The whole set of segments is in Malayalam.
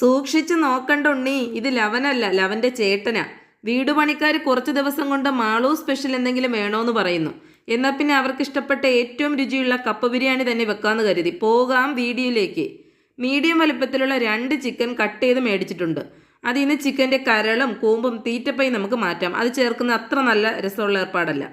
സൂക്ഷിച്ചു നോക്കണ്ട ഉണ്ണി. ഇത് ലവനല്ല ലവന്റെ ചേട്ടനാ. വീട് പണിക്കാർ കുറച്ച് ദിവസം കൊണ്ട് മാളൂ സ്പെഷ്യൽ എന്തെങ്കിലും വേണോന്ന് പറയുന്നു. എന്നാൽ പിന്നെ അവർക്ക് ഇഷ്ടപ്പെട്ട ഏറ്റവും രുചിയുള്ള കപ്പ ബിരിയാണി തന്നെ വെക്കാമെന്ന് കരുതി. പോകാം വീഡിയോയിലേക്ക്. മീഡിയം വലുപ്പത്തിലുള്ള രണ്ട് ചിക്കൻ കട്ട് ചെയ്ത് മേടിച്ചിട്ടുണ്ട്. അതിൽ നിന്ന് ചിക്കന്റെ കരളും കൂമ്പും തീറ്റപ്പയും നമുക്ക് മാറ്റാം. അത് ചേർക്കുന്ന അത്ര നല്ല രസമുള്ള ഏർപ്പാടല്ല.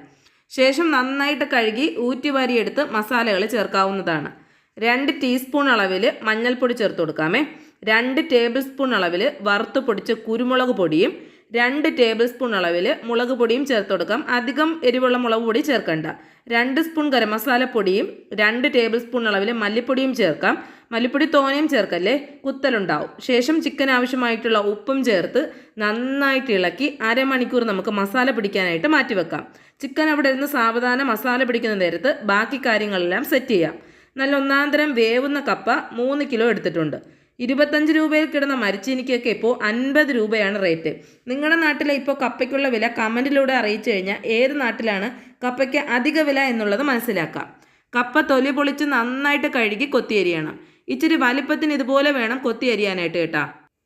ശേഷം നന്നായിട്ട് കഴുകി ഊറ്റിവാരിയെടുത്ത് മസാലകൾ ചേർക്കാവുന്നതാണ്. രണ്ട് ടീസ്പൂൺ അളവിൽ മഞ്ഞൾപ്പൊടി ചേർത്ത് കൊടുക്കാമേ. രണ്ട് ടേബിൾ സ്പൂൺ അളവിൽ വറുത്ത് പൊടിച്ച കുരുമുളക് പൊടിയും രണ്ട് ടേബിൾ സ്പൂൺ അളവിൽ മുളക് പൊടിയും ചേർത്ത് കൊടുക്കാം. അധികം എരിവുള്ള മുളക് പൊടി ചേർക്കണ്ട. രണ്ട് സ്പൂൺ ഗരം മസാല പൊടിയും രണ്ട് ടേബിൾ സ്പൂൺ അളവിൽ മല്ലിപ്പൊടിയും ചേർക്കാം. മല്ലിപ്പൊടി തോനയും ചേർക്കല്ലേ? കുത്തലുണ്ടാവും. ശേഷം ചിക്കൻ ആവശ്യമായിട്ടുള്ള ഉപ്പും ചേർത്ത് നന്നായിട്ട് ഇളക്കി അരമണിക്കൂർ നമുക്ക് മസാല പിടിക്കാനായിട്ട് മാറ്റി വെക്കാം ചിക്കൻ അവിടെ ഇരുന്ന് സാവധാനം മസാല പിടിക്കുന്ന നേരത്ത് ബാക്കി കാര്യങ്ങളെല്ലാം സെറ്റ് ചെയ്യാം. നല്ല ഒന്നാന്തരം വേവുന്ന കപ്പ മൂന്ന് കിലോ എടുത്തിട്ടുണ്ട്. ഇരുപത്തഞ്ച് രൂപയിൽ കിടന്ന മരിച്ചീനിക്കൊക്കെ ഇപ്പോൾ അൻപത് രൂപയാണ് റേറ്റ്. നിങ്ങളുടെ നാട്ടിലെ ഇപ്പോൾ കപ്പയ്ക്കുള്ള വില കമന്റിലൂടെ അറിയിച്ചു കഴിഞ്ഞാൽ ഏത് നാട്ടിലാണ് കപ്പയ്ക്ക് അധിക വില എന്നുള്ളത് മനസ്സിലാക്കാം. കപ്പ തൊലി പൊളിച്ച് നന്നായിട്ട് കഴുകി കൊത്തിയരിയണം. ഇച്ചിരി വലിപ്പത്തിന് ഇതുപോലെ വേണം കൊത്തിയരിയാനായിട്ട് കേട്ടാ.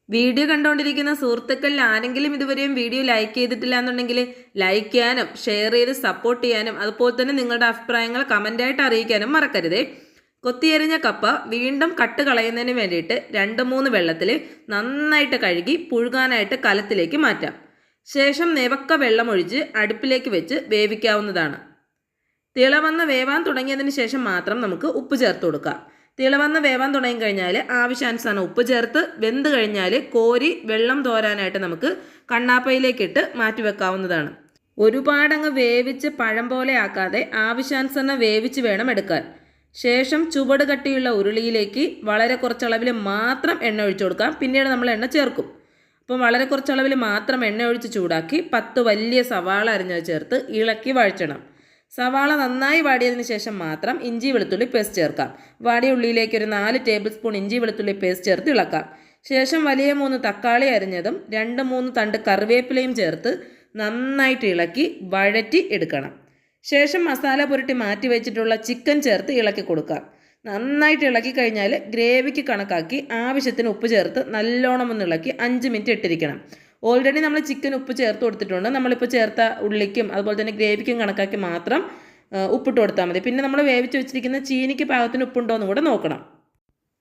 വീഡിയോ കണ്ടുകൊണ്ടിരിക്കുന്ന സുഹൃത്തുക്കളിൽ ആരെങ്കിലും ഇതുവരെയും വീഡിയോ ലൈക്ക് ചെയ്തിട്ടില്ല എന്നുണ്ടെങ്കിൽ ലൈക്ക് ചെയ്യാനും ഷെയർ ചെയ്ത് സപ്പോർട്ട് ചെയ്യാനും അതുപോലെ തന്നെ നിങ്ങളുടെ അഭിപ്രായങ്ങൾ കമന്റായിട്ട് അറിയിക്കാനും മറക്കരുതേ. കൊത്തിയെറിഞ്ഞ കപ്പ വീണ്ടും കട്ട് കളയുന്നതിന് വേണ്ടിയിട്ട് രണ്ട് മൂന്ന് വെള്ളത്തിൽ നന്നായിട്ട് കഴുകി പുഴുകാനായിട്ട് കലത്തിലേക്ക് മാറ്റാം. ശേഷം നിവക്ക വെള്ളമൊഴിച്ച് അടുപ്പിലേക്ക് വെച്ച് വേവിക്കാവുന്നതാണ്. തിളവന്ന് വേവാൻ തുടങ്ങിയതിന് ശേഷം മാത്രം നമുക്ക് ഉപ്പ് ചേർത്ത് കൊടുക്കാം. തിളവന്ന് വേവാൻ തുടങ്ങി കഴിഞ്ഞാൽ ആവശ്യാനുസരണം ഉപ്പ് ചേർത്ത് വെന്ത് കഴിഞ്ഞാൽ കോരി വെള്ളം തോരാനായിട്ട് നമുക്ക് കണ്ണാപ്പയിലേക്കിട്ട് മാറ്റി വെക്കാവുന്നതാണ്. ഒരുപാടങ്ങ് വേവിച്ച് പഴം പോലെ ആക്കാതെ ആവശ്യാനുസരണം വേവിച്ച് വേണം എടുക്കാൻ. ശേഷം ചുവട് കട്ടിയുള്ള ഉരുളിയിലേക്ക് വളരെ കുറച്ചളവിൽ മാത്രം എണ്ണ ഒഴിച്ചു കൊടുക്കാം. പിന്നീട് നമ്മൾ എണ്ണ ചേർക്കും. അപ്പം വളരെ കുറച്ചളവിൽ മാത്രം എണ്ണ ഒഴിച്ച് ചൂടാക്കി പത്ത് വലിയ സവാള അരിഞ്ഞത് ചേർത്ത് ഇളക്കി വഴറ്റണം. സവാള നന്നായി വാടിയതിന് ശേഷം മാത്രം ഇഞ്ചി വെളുത്തുള്ളി പേസ്റ്റ് ചേർക്കാം. വാടിയ ഉള്ളിയിലേക്ക് ഒരു നാല് ടേബിൾ സ്പൂൺ ഇഞ്ചി വെളുത്തുള്ളി പേസ്റ്റ് ചേർത്ത് ഇളക്കാം. ശേഷം വലിയ മൂന്ന് തക്കാളി അരിഞ്ഞതും രണ്ട് മൂന്ന് തണ്ട് കറിവേപ്പിലയും ചേർത്ത് നന്നായിട്ട് ഇളക്കി വഴറ്റി എടുക്കണം. ശേഷം മസാല പുരട്ടി മാറ്റി വെച്ചിട്ടുള്ള ചിക്കൻ ചേർത്ത് ഇളക്കി കൊടുക്കാം. നന്നായിട്ട് ഇളക്കി കഴിഞ്ഞാൽ ഗ്രേവിക്ക് കണക്കാക്കി ആവശ്യത്തിന് ഉപ്പ് ചേർത്ത് നല്ലോണം ഒന്ന് ഇളക്കി അഞ്ച് മിനിറ്റ് ഇട്ടിരിക്കണം. ഓൾറെഡി നമ്മൾ ചിക്കൻ ഉപ്പ് ചേർത്ത് കൊടുത്തിട്ടുണ്ട്. നമ്മളിപ്പോൾ ചേർത്ത ഉള്ളിക്കും അതുപോലെ തന്നെ ഗ്രേവിക്കും കണക്കാക്കി മാത്രം ഉപ്പിട്ട് കൊടുത്താൽ മതി. പിന്നെ നമ്മൾ വേവിച്ച് വെച്ചിരിക്കുന്ന ചീനിക്ക് പാകത്തിന് ഉപ്പുണ്ടോ എന്ന് കൂടെ നോക്കണം.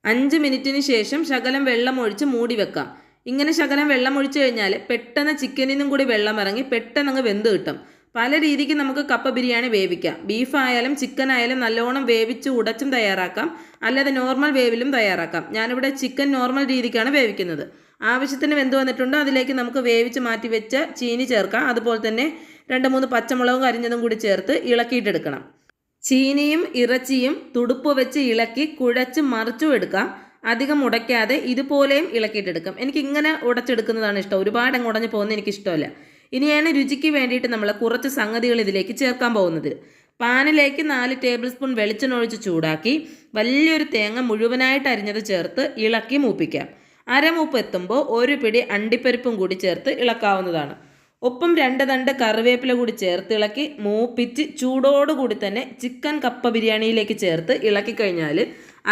അഞ്ച് മിനിറ്റിന് ശേഷം ശകലം വെള്ളം ഒഴിച്ച് മൂടി വെക്കാം. ഇങ്ങനെ ശകലം വെള്ളം ഒഴിച്ച് കഴിഞ്ഞാൽ പെട്ടെന്ന് ചിക്കനിൽ നിന്നും കൂടി വെള്ളം ഇറങ്ങി പെട്ടെന്ന് അങ്ങ് വെന്ത് കിട്ടും. പല രീതിക്ക് നമുക്ക് കപ്പ ബിരിയാണി വേവിക്കാം. ബീഫായാലും ചിക്കൻ ആയാലും നല്ലോണം വേവിച്ച് ഉടച്ചും തയ്യാറാക്കാം. അല്ലാതെ നോർമൽ വേവിലും തയ്യാറാക്കാം. ഞാനിവിടെ ചിക്കൻ നോർമൽ രീതിക്കാണ് വേവിക്കുന്നത്. ആവശ്യത്തിന് വെന്ത് വന്നിട്ടുണ്ട് അതിലേക്ക് നമുക്ക് വേവിച്ച് മാറ്റി വെച്ച ചീനി ചേർക്കാം. അതുപോലെ തന്നെ രണ്ട് മൂന്ന് പച്ചമുളകും കരിഞ്ഞതും കൂടി ചേർത്ത് ഇളക്കിയിട്ടെടുക്കണം. ചീനിയും ഇറച്ചിയും തുടുപ്പ് വെച്ച് ഇളക്കി കുഴച്ച് മറിച്ചും എടുക്കാം. അധികം ഉടയ്ക്കാതെ ഇതുപോലെയും ഇളക്കിയിട്ടെടുക്കാം. എനിക്ക് ഇങ്ങനെ ഉടച്ചെടുക്കുന്നതാണ് ഇഷ്ടം. ഒരുപാട് അങ്ങ് ഉടഞ്ഞു പോകുന്നത് എനിക്ക് ഇഷ്ടമല്ല ഇനിയാണ് രുചിക്ക് വേണ്ടിയിട്ട് നമ്മൾ കുറച്ച് സംഗതികൾ ഇതിലേക്ക് ചേർക്കാൻ പോകുന്നത്. പാനിലേക്ക് നാല് ടേബിൾ സ്പൂൺ വെളിച്ചെണ്ണ ഒഴിച്ച് ചൂടാക്കി വലിയൊരു തേങ്ങ മുഴുവനായിട്ട് അരിഞ്ഞത് ചേർത്ത് ഇളക്കി മൂപ്പിക്കാം. അരമൂപ്പ് എത്തുമ്പോൾ ഒരു പിടി അണ്ടിപ്പരിപ്പും കൂടി ചേർത്ത് ഇളക്കാവുന്നതാണ്. ഒപ്പം രണ്ട് തണ്ട് കറിവേപ്പില കൂടി ചേർത്ത് ഇളക്കി മൂപ്പിച്ച് ചൂടോടുകൂടി തന്നെ ചിക്കൻ കപ്പ ബിരിയാണിയിലേക്ക് ചേർത്ത് ഇളക്കി കഴിഞ്ഞാൽ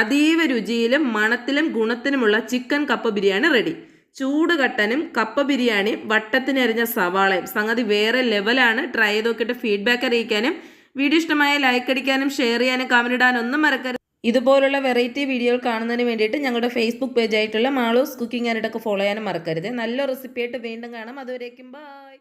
അതീവ രുചിയിലും മണത്തിലും ഗുണത്തിനുമുള്ള ചിക്കൻ കപ്പ ബിരിയാണി റെഡി. ചൂട് കട്ടനും കപ്പ ബിരിയാണിയും വട്ടത്തിനരിഞ്ഞ സവാളയും. സംഗതി വേറെ ലെവലാണ് ട്രൈ ചെയ്ത് നോക്കിയിട്ട് ഫീഡ്ബാക്ക് അറിയിക്കാനും വീഡിയോ ഇഷ്ടമായ ലൈക്ക് അടിക്കാനും ഷെയർ ചെയ്യാനും ഇടാനും ഒന്നും മറക്കരുത്. ഇതുപോലുള്ള വെറൈറ്റി വീഡിയോകൾ കാണുന്നതിന് വേണ്ടിയിട്ട് ഞങ്ങളുടെ ഫേസ്ബുക്ക് പേജായിട്ടുള്ള മാളൂസ് കുക്കിംഗ് ആയിട്ടൊക്കെ ഫോളോ ചെയ്യാനും മറക്കരുത്. നല്ല റെസിപ്പി ആയിട്ട് വീണ്ടും കാണാം. അതുവരേക്കും ബൈ